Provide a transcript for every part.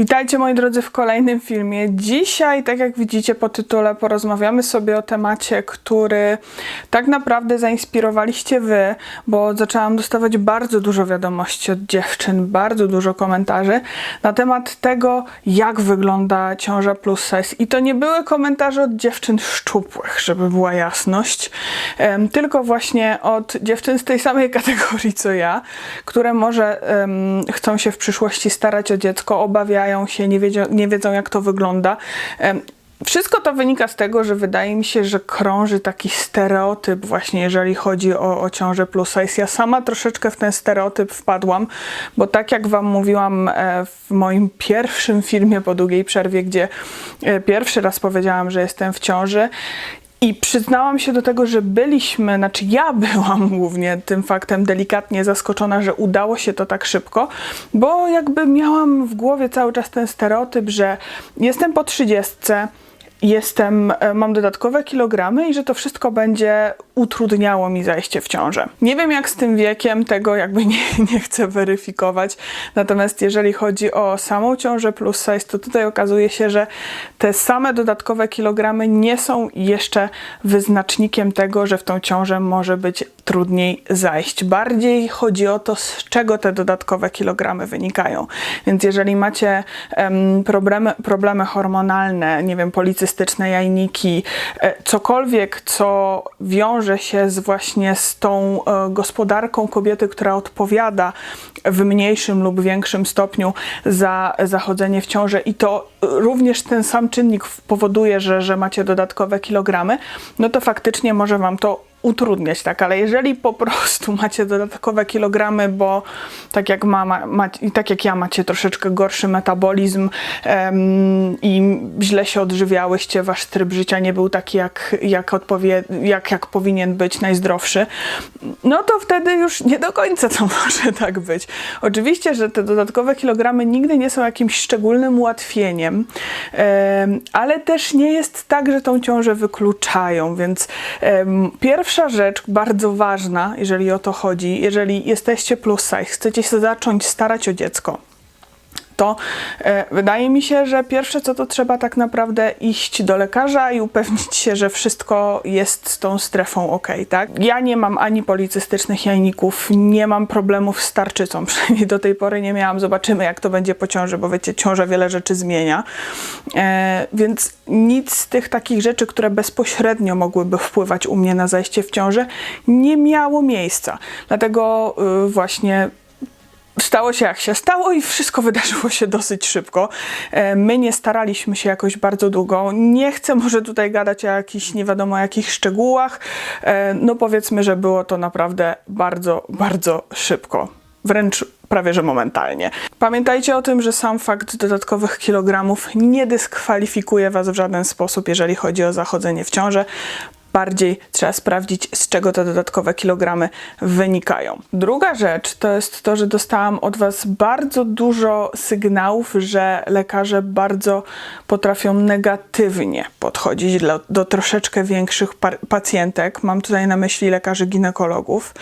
Witajcie moi drodzy w kolejnym filmie. Dzisiaj, tak jak widzicie po tytule, porozmawiamy sobie o temacie, który tak naprawdę zainspirowaliście wy, bo zaczęłam dostawać bardzo dużo wiadomości od dziewczyn, bardzo dużo komentarzy na temat tego, jak wygląda ciąża plus size. I to nie były komentarze od dziewczyn szczupłych, żeby była jasność, em, tylko właśnie od dziewczyn z tej samej kategorii co ja, które może em, chcą się w przyszłości starać o dziecko, obawiają się, nie, wiedzią, nie wiedzą jak to wygląda. Wszystko to wynika z tego, że wydaje mi się, że krąży taki stereotyp właśnie, jeżeli chodzi o, o ciążę plus size. Ja sama troszeczkę w ten stereotyp wpadłam, bo tak jak wam mówiłam e, w moim pierwszym filmie po długiej przerwie, gdzie e, pierwszy raz powiedziałam, że jestem w ciąży, i przyznałam się do tego, że byliśmy, znaczy ja byłam głównie tym faktem delikatnie zaskoczona, że udało się to tak szybko, bo jakby miałam w głowie cały czas ten stereotyp, że jestem po trzydziestce, jestem, e, mam dodatkowe kilogramy i że to wszystko będzie utrudniało mi zajście w ciążę. Nie wiem jak z tym wiekiem, tego jakby nie, nie chcę weryfikować, natomiast jeżeli chodzi o samą ciążę plus size, to tutaj okazuje się, że te same dodatkowe kilogramy nie są jeszcze wyznacznikiem tego, że w tą ciążę może być trudniej zajść. Bardziej chodzi o to, z czego te dodatkowe kilogramy wynikają. Więc jeżeli macie em, problemy, problemy hormonalne, nie wiem, policystyczne jajniki, e, cokolwiek, co wiąże się z właśnie z tą e, gospodarką kobiety, która odpowiada w mniejszym lub większym stopniu za zachodzenie w ciążę i to również ten sam czynnik powoduje, że, że macie dodatkowe kilogramy, no to faktycznie może Wam to utrudniać, tak, ale jeżeli po prostu macie dodatkowe kilogramy, bo tak jak mama, ma, tak jak ja macie troszeczkę gorszy metabolizm em, i źle się odżywiałyście, wasz tryb życia nie był taki jak, jak, odpowie, jak, jak powinien być, najzdrowszy, no to wtedy już nie do końca to może tak być. Oczywiście, że te dodatkowe kilogramy nigdy nie są jakimś szczególnym ułatwieniem, em, ale też nie jest tak, że tą ciążę wykluczają, więc em, pierwsze Pierwsza rzecz, bardzo ważna, jeżeli o to chodzi, jeżeli jesteście plus size, chcecie się zacząć starać o dziecko, to e, wydaje mi się, że pierwsze co to trzeba tak naprawdę iść do lekarza i upewnić się, że wszystko jest z tą strefą ok, tak? Ja nie mam ani policystycznych jajników, nie mam problemów z tarczycą, przynajmniej do tej pory nie miałam. Zobaczymy jak to będzie po ciąży, bo wiecie, ciąża wiele rzeczy zmienia. E, więc nic z tych takich rzeczy, które bezpośrednio mogłyby wpływać u mnie na zajście w ciążę, nie miało miejsca. Dlatego y, właśnie stało się jak się stało i wszystko wydarzyło się dosyć szybko. E, My nie staraliśmy się jakoś bardzo długo. Nie chcę może tutaj gadać o jakichś nie wiadomo jakich szczegółach. E, No powiedzmy, że było to naprawdę bardzo, bardzo szybko. Wręcz prawie że momentalnie. Pamiętajcie o tym, że sam fakt dodatkowych kilogramów nie dyskwalifikuje Was w żaden sposób, jeżeli chodzi o zachodzenie w ciążę bardziej trzeba sprawdzić, z czego te dodatkowe kilogramy wynikają. Druga rzecz to jest to, że dostałam od Was bardzo dużo sygnałów, że lekarze bardzo potrafią negatywnie podchodzić do, do troszeczkę większych pacjentek. Mam tutaj na myśli lekarzy ginekologów.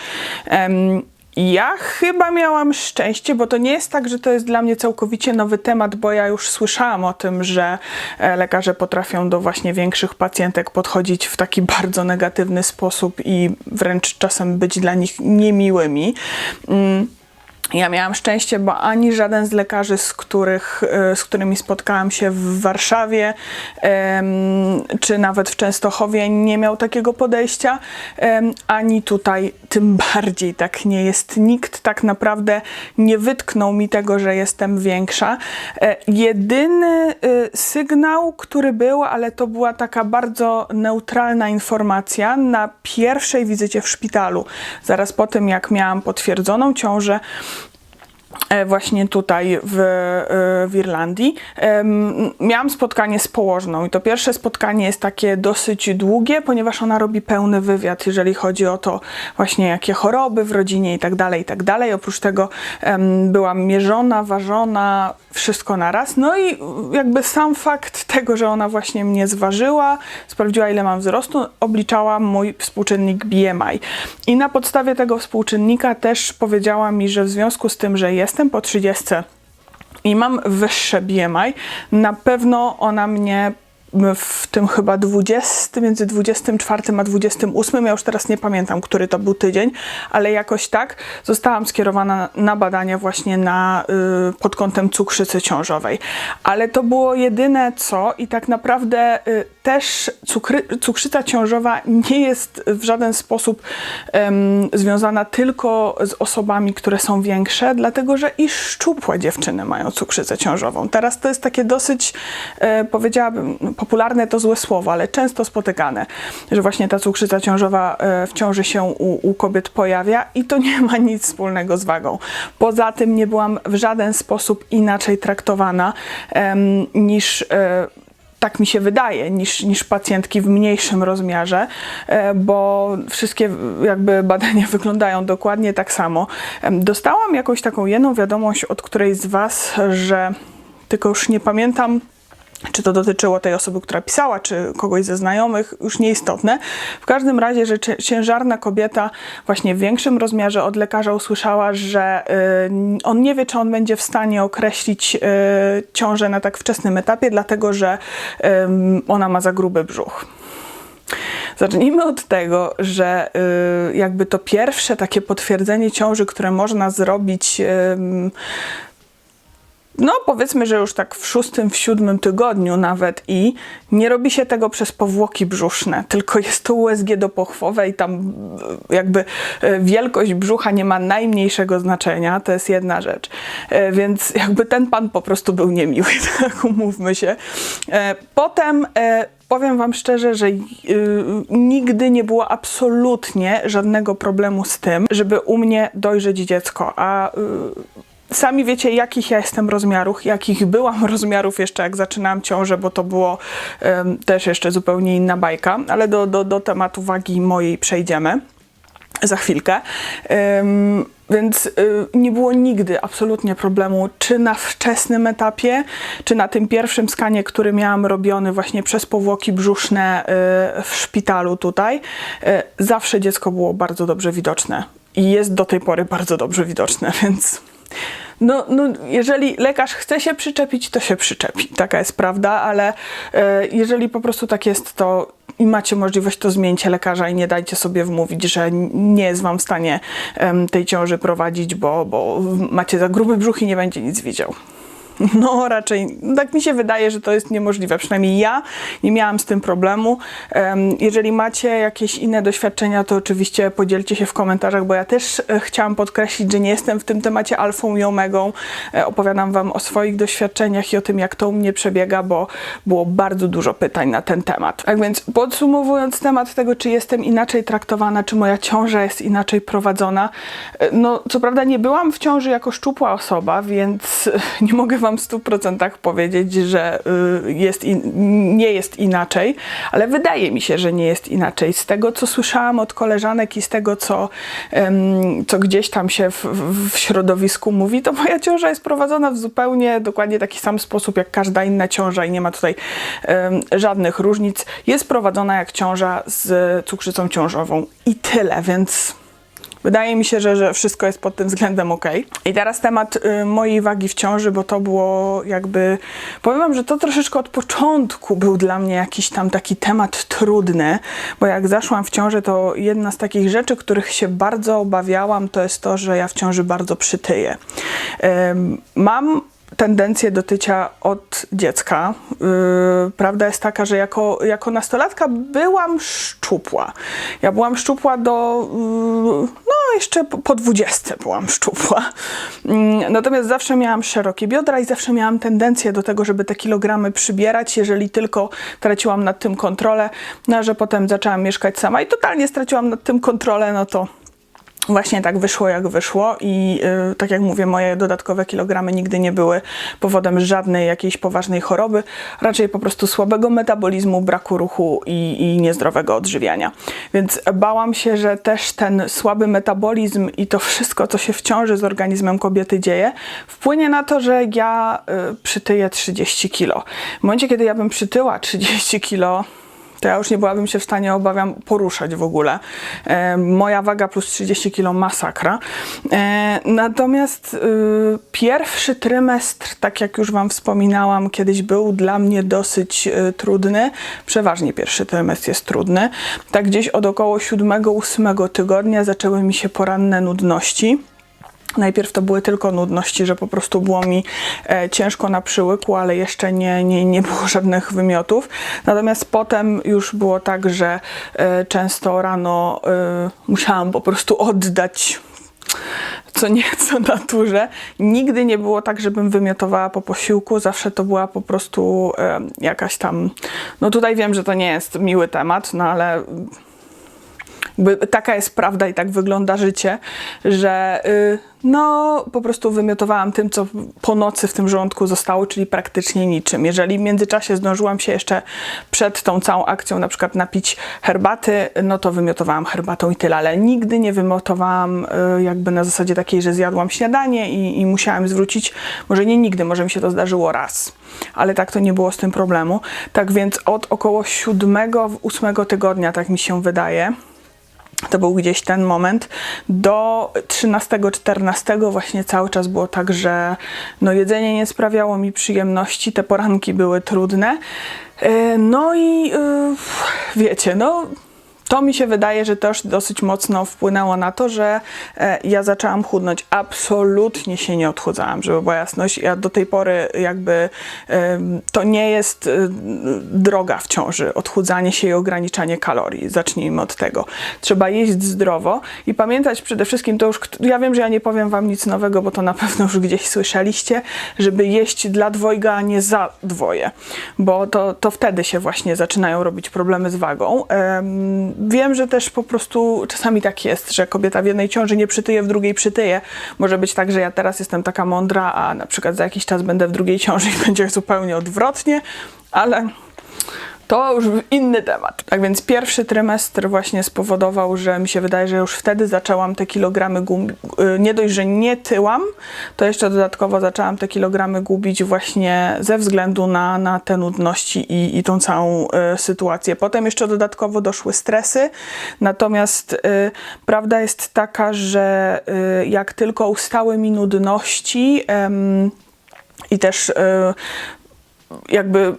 Um, ja chyba miałam szczęście, bo to nie jest tak, że to jest dla mnie całkowicie nowy temat, bo ja już słyszałam o tym, że e, lekarze potrafią do właśnie większych pacjentek podchodzić w taki bardzo negatywny sposób i wręcz czasem być dla nich niemiłymi. Mm. Ja miałam szczęście, bo ani żaden z lekarzy, z, których, e, z którymi spotkałam się w Warszawie czy nawet w Częstochowie, nie miał takiego podejścia, ani tutaj tym bardziej tak nie jest. Nikt tak naprawdę nie wytknął mi tego, że jestem większa. E, jedyny e, sygnał, który był, ale to była taka bardzo neutralna informacja na pierwszej wizycie w szpitalu. Zaraz po tym, jak miałam potwierdzoną ciążę, właśnie tutaj w, e, w Irlandii. Miałam spotkanie z położną i to pierwsze spotkanie jest takie dosyć długie, ponieważ ona robi pełny wywiad, jeżeli chodzi o to właśnie jakie choroby w rodzinie i tak dalej, i tak dalej. Oprócz tego byłam mierzona, ważona, wszystko naraz. No i jakby sam fakt tego, że ona właśnie mnie zważyła, sprawdziła ile mam wzrostu, obliczała mój współczynnik BMI. I na podstawie tego współczynnika też powiedziała mi, że w związku z tym, że jestem po 30 i mam wyższe BMI, na pewno ona mnie w tym chyba 20, między 24 a 28, ja już teraz nie pamiętam, który to był tydzień, ale jakoś tak zostałam skierowana na badania właśnie na, y, pod kątem cukrzycy ciążowej. Ale to było jedyne co i tak naprawdę y, też cukry, cukrzyca ciążowa nie jest w żaden sposób związana tylko z osobami, które są większe, dlatego że i szczupłe dziewczyny mają cukrzycę ciążową. Teraz to jest takie dosyć, e, powiedziałabym, popularne to złe słowo, ale często spotykane, że właśnie ta cukrzyca ciążowa e, w ciąży się u, u kobiet pojawia i to nie ma nic wspólnego z wagą. Poza tym nie byłam w żaden sposób inaczej traktowana em, niż e, tak mi się wydaje, niż, niż pacjentki w mniejszym rozmiarze, e, bo wszystkie jakby badania wyglądają dokładnie tak samo. Dostałam jakąś taką jedną wiadomość od którejś z Was, że tylko już nie pamiętam, czy to dotyczyło tej osoby, która pisała, czy kogoś ze znajomych, już nieistotne. W każdym razie, że ciężarna kobieta właśnie w większym rozmiarze od lekarza usłyszała, że y, on nie wie, czy on będzie w stanie określić y, ciążę na tak wczesnym etapie, dlatego że ym, ona ma za gruby brzuch. Zacznijmy od tego, że y, jakby to pierwsze takie potwierdzenie ciąży, które można zrobić ym, no, powiedzmy, że już tak w szóstym, w siódmym tygodniu nawet i nie robi się tego przez powłoki brzuszne, tylko jest to USG dopochwowe i tam e, jakby e, wielkość brzucha nie ma najmniejszego znaczenia, to jest jedna rzecz. E, Więc jakby ten pan po prostu był niemiły, tak umówmy się. Potem powiem Wam szczerze, że nigdy nie było absolutnie żadnego problemu z tym, żeby u mnie dojrzeć dziecko, a Sami wiecie, jakich ja jestem rozmiarów, jakich byłam rozmiarów jeszcze jak zaczynałam ciążę, bo to było em, też jeszcze zupełnie inna bajka, ale do, do, do tematu wagi mojej przejdziemy za chwilkę. Ym, więc y, nie było nigdy absolutnie problemu, czy na wczesnym etapie, czy na tym pierwszym skanie, który miałam robiony właśnie przez powłoki brzuszne y, w szpitalu tutaj. Y, zawsze dziecko było bardzo dobrze widoczne i jest do tej pory bardzo dobrze widoczne, więc. No, no, jeżeli lekarz chce się przyczepić, to się przyczepi. Taka jest prawda, ale e, jeżeli po prostu tak jest, to i macie możliwość, to zmieńcie lekarza i nie dajcie sobie wmówić, że nie jest wam w stanie tej ciąży prowadzić, bo, bo macie za gruby brzuch i nie będzie nic widział. No, raczej tak mi się wydaje, że to jest niemożliwe. Przynajmniej ja nie miałam z tym problemu. Em, Jeżeli macie jakieś inne doświadczenia, to oczywiście podzielcie się w komentarzach, bo ja też e, chciałam podkreślić, że nie jestem w tym temacie alfą i omegą. E, Opowiadam Wam o swoich doświadczeniach i o tym, jak to u mnie przebiega, bo było bardzo dużo pytań na ten temat. Tak więc podsumowując temat tego, czy jestem inaczej traktowana, czy moja ciąża jest inaczej prowadzona, e, no co prawda nie byłam w ciąży jako szczupła osoba, więc nie mogę Wam w 100% powiedzieć, że y, jest in, nie jest inaczej, ale wydaje mi się, że nie jest inaczej. Z tego, co słyszałam od koleżanek i z tego, co, co gdzieś tam się w, w, środowisku mówi, to moja ciąża jest prowadzona w zupełnie dokładnie taki sam sposób, jak każda inna ciąża i nie ma tutaj żadnych różnic. Jest prowadzona jak ciąża z cukrzycą ciążową i tyle, więc Wydaje mi się, że, że wszystko jest pod tym względem ok. I teraz temat y, mojej wagi w ciąży, bo to było jakby. Powiem Wam, że to troszeczkę od początku był dla mnie jakiś tam taki temat trudny, bo jak zaszłam w ciążę, to jedna z takich rzeczy, których się bardzo obawiałam, to jest to, że ja w ciąży bardzo przytyję. Ym, mam tendencję do tycia od dziecka. Yy, prawda jest taka, że jako, jako nastolatka byłam szczupła. Ja byłam szczupła do. Yy, no, jeszcze po, 20 byłam szczupła. Yy, natomiast zawsze miałam szerokie biodra i zawsze miałam tendencję do tego, żeby te kilogramy przybierać, jeżeli tylko traciłam nad tym kontrolę. No, a że potem zaczęłam mieszkać sama i totalnie straciłam nad tym kontrolę, no to właśnie tak wyszło, jak wyszło i y, tak jak mówię, moje dodatkowe kilogramy nigdy nie były powodem żadnej jakiejś poważnej choroby, raczej po prostu słabego metabolizmu, braku ruchu i, i niezdrowego odżywiania. Więc bałam się, że też ten słaby metabolizm i to wszystko, co się w ciąży z organizmem kobiety dzieje, wpłynie na to, że ja y, przytyję 30 kilo. W momencie, kiedy ja bym przytyła 30 kilo, to ja już nie byłabym się w stanie, obawiam, poruszać w ogóle. E, moja waga plus 30 kg masakra. E, natomiast y, pierwszy trymestr, tak jak już Wam wspominałam, kiedyś był dla mnie dosyć y, trudny. Przeważnie pierwszy trymestr jest trudny. Tak gdzieś od około 7-8 tygodnia zaczęły mi się poranne nudności. Najpierw to były tylko nudności, że po prostu było mi e, ciężko na przyłyku, ale jeszcze nie, nie, nie było żadnych wymiotów. Natomiast potem już było tak, że e, często rano e, musiałam po prostu oddać co nieco naturze. Nigdy nie było tak, żebym wymiotowała po posiłku, zawsze to była po prostu e, jakaś tam. No tutaj wiem, że to nie jest miły temat, no ale jakby taka jest prawda i tak wygląda życie, że y, no po prostu wymiotowałam tym, co po nocy w tym żołądku zostało, czyli praktycznie niczym. Jeżeli w międzyczasie zdążyłam się jeszcze przed tą całą akcją na przykład napić herbaty, no to wymiotowałam herbatą i tyle, ale nigdy nie wymiotowałam y, jakby na zasadzie takiej, że zjadłam śniadanie i, i musiałam zwrócić, może nie nigdy, może mi się to zdarzyło raz, ale tak to nie było z tym problemu. Tak więc od około siódmego, ósmego tygodnia, tak mi się wydaje, to był gdzieś ten moment. Do 13-14 właśnie cały czas było tak, że no jedzenie nie sprawiało mi przyjemności, te poranki były trudne. E, No i y, wiecie, no to mi się wydaje, że też dosyć mocno wpłynęło na to, że e, ja zaczęłam chudnąć. Absolutnie się nie odchudzałam, żeby była jasność. Ja do tej pory jakby to nie jest e, droga w ciąży, odchudzanie się i ograniczanie kalorii. Zacznijmy od tego. Trzeba jeść zdrowo i pamiętać przede wszystkim to już, ja wiem, że ja nie powiem wam nic nowego, bo to na pewno już gdzieś słyszeliście, żeby jeść dla dwojga, a nie za dwoje, bo to, to wtedy się właśnie zaczynają robić problemy z wagą. Em, Wiem, że też po prostu czasami tak jest, że kobieta w jednej ciąży nie przytyje, w drugiej przytyje. Może być tak, że ja teraz jestem taka mądra, a na przykład za jakiś czas będę w drugiej ciąży i będzie zupełnie odwrotnie, ale to już inny temat. Tak więc pierwszy trymestr właśnie spowodował, że mi się wydaje, że już wtedy zaczęłam te kilogramy gubić. Nie dość, że nie tyłam, to jeszcze dodatkowo zaczęłam te kilogramy gubić właśnie ze względu na, na te nudności i, i tą całą y, sytuację. Potem jeszcze dodatkowo doszły stresy, natomiast y, prawda jest taka, że y, jak tylko ustały mi nudności em, i też y, jakby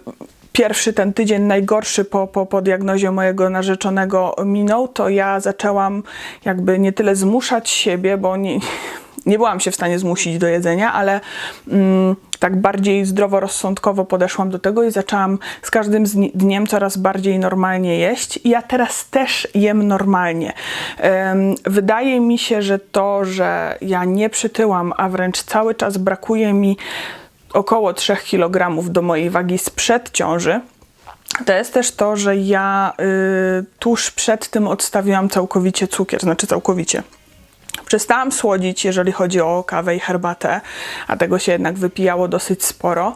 pierwszy ten tydzień najgorszy po, po, po diagnozie mojego narzeczonego minął, to ja zaczęłam jakby nie tyle zmuszać siebie, bo nie, nie byłam się w stanie zmusić do jedzenia, ale mm, tak bardziej zdroworozsądkowo podeszłam do tego i zaczęłam z każdym dniem coraz bardziej normalnie jeść. I ja teraz też jem normalnie. Em, wydaje mi się, że to, że ja nie przytyłam, a wręcz cały czas brakuje mi około 3 kg do mojej wagi sprzed ciąży, to jest też to, że ja y, tuż przed tym odstawiłam całkowicie cukier, znaczy całkowicie. Przestałam słodzić, jeżeli chodzi o kawę i herbatę, a tego się jednak wypijało dosyć sporo.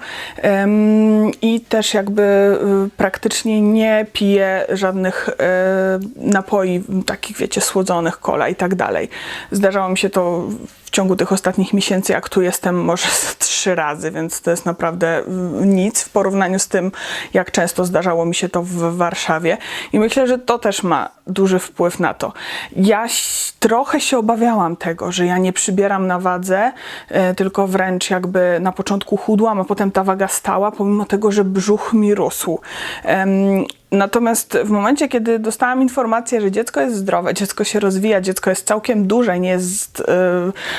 Ym, I też jakby y, praktycznie nie piję żadnych y, napoi, takich wiecie, słodzonych, kola i tak dalej. Zdarzało mi się to w ciągu tych ostatnich miesięcy, jak tu jestem, może trzy razy, więc to jest naprawdę y, nic w porównaniu z tym, jak często zdarzało mi się to w Warszawie. I myślę, że to też ma duży wpływ na to. Ja trochę się obawiałam tego, że ja nie przybieram na wadze, e, tylko wręcz jakby na początku chudłam, a potem ta waga stała, pomimo tego, że brzuch mi rósł. Natomiast w momencie, kiedy dostałam informację, że dziecko jest zdrowe, dziecko się rozwija, dziecko jest całkiem duże, nie jest y,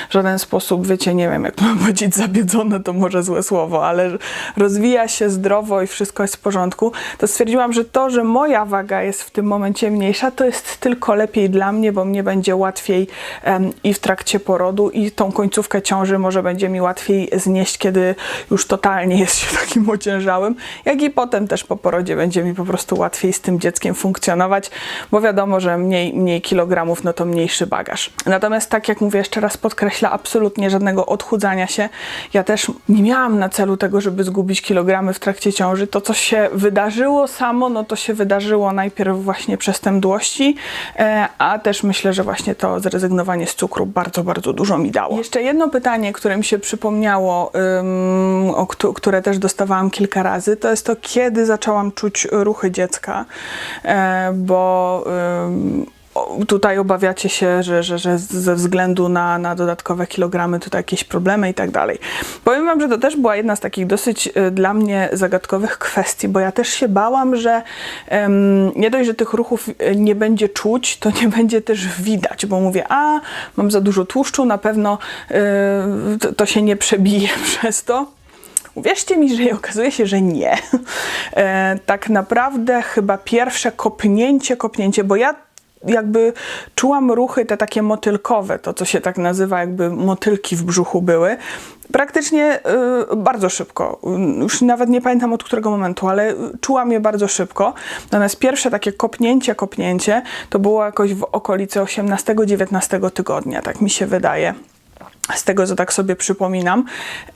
w żaden sposób, wiecie, nie wiem, jak mam powiedzieć, zabiedzone, to może złe słowo, ale rozwija się zdrowo i wszystko jest w porządku, to stwierdziłam, że to, że moja waga jest w tym momencie mniejsza, to jest tylko lepiej dla mnie, bo mnie będzie łatwiej i w trakcie porodu, i tą końcówkę ciąży może będzie mi łatwiej znieść, kiedy już totalnie jest się takim ociężałym, jak i potem też po porodzie będzie mi po prostu łatwiej z tym dzieckiem funkcjonować, bo wiadomo, że mniej, mniej kilogramów, no to mniejszy bagaż. Natomiast tak jak mówię, jeszcze raz podkreśla, absolutnie żadnego odchudzania się. Ja też nie miałam na celu tego, żeby zgubić kilogramy w trakcie ciąży. To, co się wydarzyło samo, no to się wydarzyło najpierw właśnie przestępdłości, e, a też myślę, że właśnie to zrezygnowanie z cukru bardzo, bardzo dużo mi dało. Jeszcze jedno pytanie, które mi się przypomniało, o któ- które też dostawałam kilka razy, to jest to, kiedy zaczęłam czuć ruchy dziecka, e, bo o- tutaj obawiacie się, że, że, że ze względu na, na dodatkowe kilogramy tutaj jakieś problemy i tak dalej. Powiem Wam, że to też była jedna z takich dosyć y, dla mnie zagadkowych kwestii, bo ja też się bałam, że em, nie dość, że tych ruchów nie będzie czuć, to nie będzie też widać, bo mówię, a mam za dużo tłuszczu, na pewno y, to, to się nie przebije przez to. Uwierzcie mi, że okazuje się, że nie. E, tak naprawdę chyba pierwsze kopnięcie, kopnięcie, bo ja jakby czułam ruchy te takie motylkowe, to co się tak nazywa, jakby motylki w brzuchu były. Praktycznie y, bardzo szybko. Y, Już nawet nie pamiętam od którego momentu, ale czułam je bardzo szybko. Natomiast pierwsze takie kopnięcie, kopnięcie to było jakoś w okolicy 18-19 tygodnia, tak mi się wydaje z tego, co tak sobie przypominam.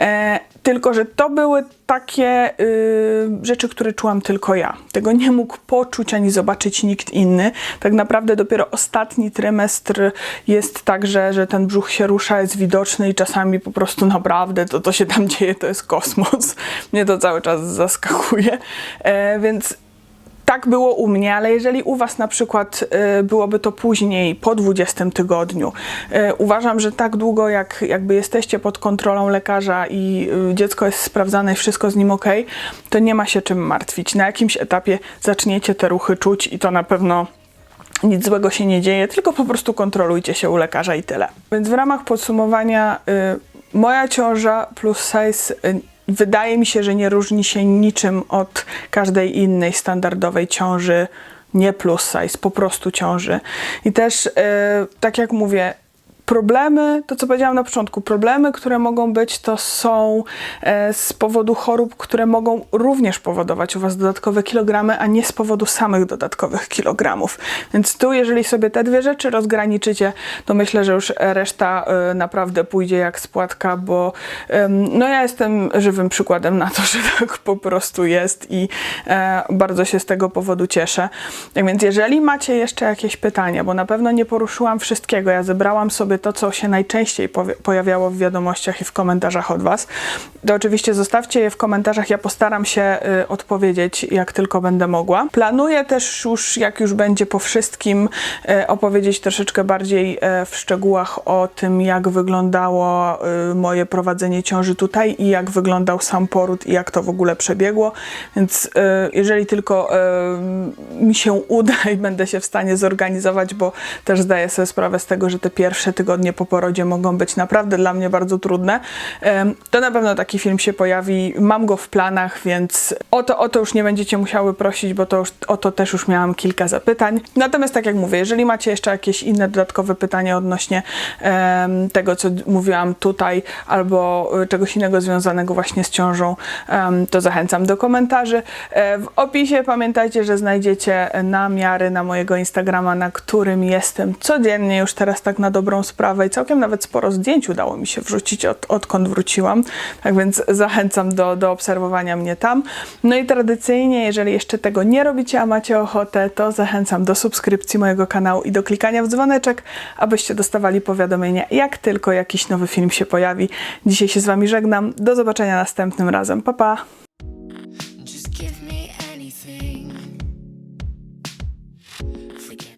E, tylko, że to były takie y, rzeczy, które czułam tylko ja. Tego nie mógł poczuć ani zobaczyć nikt inny. Tak naprawdę dopiero ostatni trymestr jest tak, że, że ten brzuch się rusza, jest widoczny i czasami po prostu naprawdę to, co się tam dzieje, to jest kosmos. Mnie to cały czas zaskakuje. E, więc tak było u mnie, ale jeżeli u Was na przykład y, byłoby to później, po 20 tygodniu, y, uważam, że tak długo jak jakby jesteście pod kontrolą lekarza i y, dziecko jest sprawdzane i wszystko z nim ok, to nie ma się czym martwić. Na jakimś etapie zaczniecie te ruchy czuć i to na pewno nic złego się nie dzieje, tylko po prostu kontrolujcie się u lekarza i tyle. Więc w ramach podsumowania, y, moja ciąża plus size y, wydaje mi się, że nie różni się niczym od każdej innej standardowej ciąży, nie plus size, po prostu ciąży. I też, y, tak jak mówię, problemy, to co powiedziałam na początku, problemy, które mogą być, to są e, z powodu chorób, które mogą również powodować u Was dodatkowe kilogramy, a nie z powodu samych dodatkowych kilogramów. Więc tu, jeżeli sobie te dwie rzeczy rozgraniczycie, to myślę, że już reszta e, naprawdę pójdzie jak spłatka, bo no ja jestem żywym przykładem na to, że tak po prostu jest i e, bardzo się z tego powodu cieszę. Tak więc jeżeli macie jeszcze jakieś pytania, bo na pewno nie poruszyłam wszystkiego, ja zebrałam sobie to, co się najczęściej pojawiało w wiadomościach i w komentarzach od Was, to oczywiście zostawcie je w komentarzach, ja postaram się y, odpowiedzieć jak tylko będę mogła. Planuję też już, jak już będzie po wszystkim, y, opowiedzieć troszeczkę bardziej y, w szczegółach o tym, jak wyglądało moje prowadzenie ciąży tutaj i jak wyglądał sam poród i jak to w ogóle przebiegło, więc jeżeli tylko mi się uda i będę się w stanie zorganizować, bo też zdaję sobie sprawę z tego, że te pierwsze tygodnie po porodzie mogą być naprawdę dla mnie bardzo trudne, to na pewno taki film się pojawi. Mam go w planach, więc o to, o to już nie będziecie musiały prosić, bo to już, o to też już miałam kilka zapytań. Natomiast tak jak mówię, jeżeli macie jeszcze jakieś inne dodatkowe pytania odnośnie tego, co mówiłam tutaj, albo y, czegoś innego związanego właśnie z ciążą, to zachęcam do komentarzy. E, W opisie pamiętajcie, że znajdziecie namiary na mojego Instagrama, na którym jestem codziennie już teraz tak na dobrą sprawę i całkiem nawet sporo zdjęć udało mi się wrzucić od, odkąd wróciłam. Tak więc zachęcam do, do obserwowania mnie tam. No i tradycyjnie, jeżeli jeszcze tego nie robicie, a macie ochotę, to zachęcam do subskrypcji mojego kanału i do klikania w dzwoneczek, abyście dostawali powiadomienia, jak tylko jakiś nowy film się pojawi. Dzisiaj się z Wami żegnam. Do zobaczenia następnym razem. Pa, pa!